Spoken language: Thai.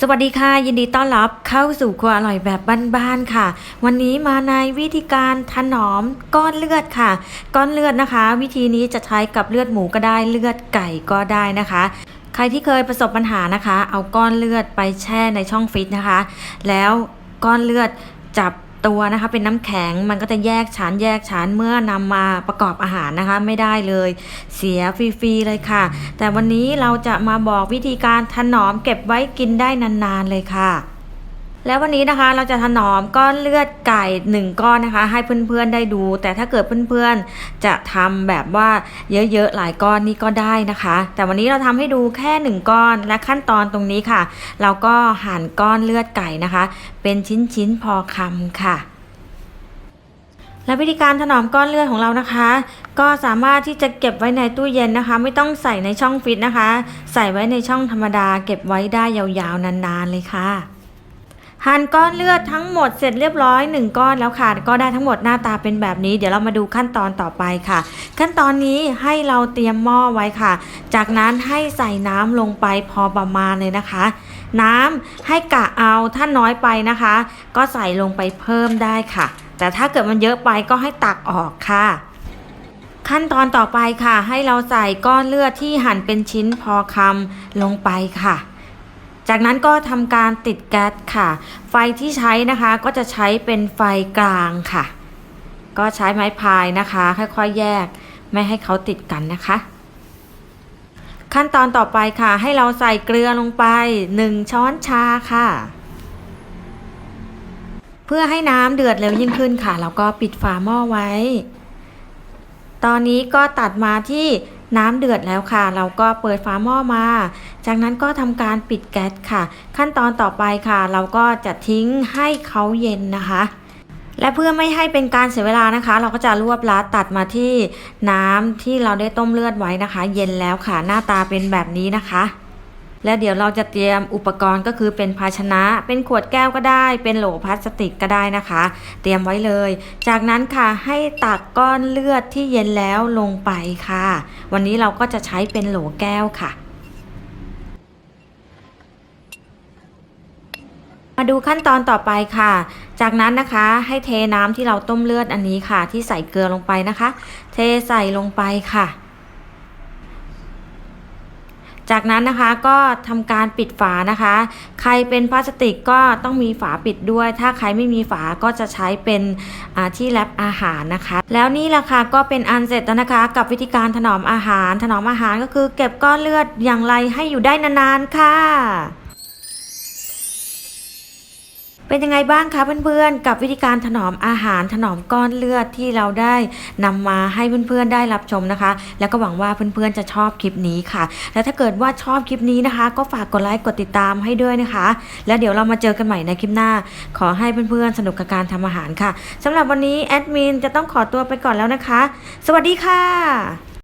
สวัสดีค่ะ ยินดีต้อนรับเข้าสู่ครัวอร่อยแบบบ้านๆค่ะ วันนี้มาในวิธีการถนอมก้อนเลือดค่ะ ก้อนเลือดนะคะ วิธีนี้จะใช้กับเลือดหมูก็ได้เลือดไก่ก็ได้นะคะ ใครที่เคยประสบปัญหานะคะ เอาก้อนเลือดไปแช่ในช่องฟิตนะคะ แล้วก้อนเลือดจับ ตัวนะคะเป็นน้ำแข็งมันก็จะแยกชั้นแยกชั้นเมื่อนำมาประกอบอาหารนะคะไม่ได้เลย เสียฟรีๆเลยค่ะ แต่วันนี้เราจะมาบอกวิธีการถนอมเก็บไว้กินได้นานๆเลยค่ะ แล้ววันนี้นะคะเราจะถนอมก้อนเลือดไก่หนึ่งก้อนนะคะ ให้เพื่อนๆได้ดู แต่ถ้าเกิดเพื่อนๆจะทำแบบว่าเยอะๆหลายก้อนนี่ก็ได้นะคะ แต่วันนี้เราทำให้ดูแค่หนึ่งก้อนและขั้นตอนตรงนี้ค่ะ เราก็หั่นก้อนเลือดไก่นะคะ เป็นชิ้นๆพอคำค่ะและวิธีการถนอมก้อนเลือดของเรานะคะ ก็สามารถที่จะเก็บไว้ในตู้เย็นนะคะ ไม่ต้องใส่ในช่องฟิตนะคะ ใส่ไว้ในช่องธรรมดา เก็บไว้ได้ยาวๆนานๆเลยค่ะ หั่นก้อนเลือดทั้งหมดเสร็จเรียบร้อยหนึ่งก้อนแล้วค่ะ ก็ได้ทั้งหมดหน้าตาเป็นแบบนี้ เดี๋ยวเรามาดูขั้นตอนต่อไปค่ะ ขั้นตอนนี้ให้เราเตรียมหม้อไว้ค่ะ จากนั้นให้ใส่น้ำลงไปพอประมาณเลยนะคะ น้ำให้กะเอาถ้าน้อยไปนะคะ ก็ใส่ลงไปเพิ่มได้ค่ะ แต่ถ้าเกิดมันเยอะไปก็ให้ตักออกค่ะขั้นตอนต่อไปค่ะ ให้เราใส่ก้อนเลือดที่หั่นเป็นชิ้นพอคำลงไปค่ะ จากนั้นก็ทำการติดแก๊สค่ะ ไฟที่ใช้นะคะก็จะใช้เป็นไฟกลางค่ะ ก็ใช้ไม้พายนะคะ ค่อยๆแยก ไม่ให้เขาติดกันนะคะ ขั้นตอนต่อไปค่ะ ให้เราใส่เกลือลงไป 1 ช้อนชาค่ะ เพื่อให้น้ำเดือดเร็วยิ่งขึ้นค่ะเราก็ปิดฝาหม้อไว้ ตอนนี้ก็ตัดมาที่ น้ำเดือดแล้วค่ะ เราก็เปิดฝาหม้อมา จากนั้นก็ทำการปิดแก๊สค่ะ ขั้นตอนต่อไปค่ะ เราก็จะทิ้งให้เขาเย็นนะคะ และเพื่อไม่ให้เป็นการเสียเวลานะคะ เราก็จะรวบลัดตัดมาที่น้ำที่เราได้ต้มเลือดไว้นะคะ เย็นแล้วค่ะ หน้าตาเป็นแบบนี้นะคะ และเดี๋ยวเราจะเตรียมอุปกรณ์ก็คือเป็นภาชนะ เป็นขวดแก้วก็ได้ เป็นโหลพลาสติกก็ได้นะคะ เตรียมไว้เลย จากนั้นค่ะให้ตักก้อนเลือดที่เย็นแล้วลงไปค่ะ วันนี้เราก็จะใช้เป็นโหลแก้วค่ะมาดูขั้นตอนต่อไปค่ะ จากนั้นนะคะให้เทน้ำที่เราต้มเลือดอันนี้ค่ะ ที่ใส่เกลือลงไปนะคะ เทใส่ลงไปค่ะ จากนั้นนะคะก็ทำการปิดฝานะคะ ใครเป็นพลาสติกก็ต้องมีฝาปิดด้วย ถ้าใครไม่มีฝาก็จะใช้เป็นที่แรปอาหารนะคะ แล้วนี่แหละค่ะก็เป็นอันเสร็จแล้วนะคะ กับวิธีการถนอมอาหาร ถนอมอาหารก็คือเก็บก้อนเลือดอย่างไรให้อยู่ได้นานๆค่ะ เป็นยังไงบ้างคะเพื่อนๆ กับวิธีการถนอมอาหารถนอมก้อนเลือดที่เราได้นำมาให้เพื่อนๆได้รับชมนะคะ แล้วก็หวังว่าเพื่อนๆจะชอบคลิปนี้ค่ะ แล้วถ้าเกิดว่าชอบคลิปนี้นะคะ ก็ฝากกดไลค์กดติดตามให้ด้วยนะคะ แล้วเดี๋ยวเรามาเจอกันใหม่ในคลิปหน้า ขอให้เพื่อนๆสนุกกับการทำอาหารค่ะสำหรับวันนี้แอดมินจะต้องขอตัวไปก่อนแล้วนะคะ สวัสดีค่ะ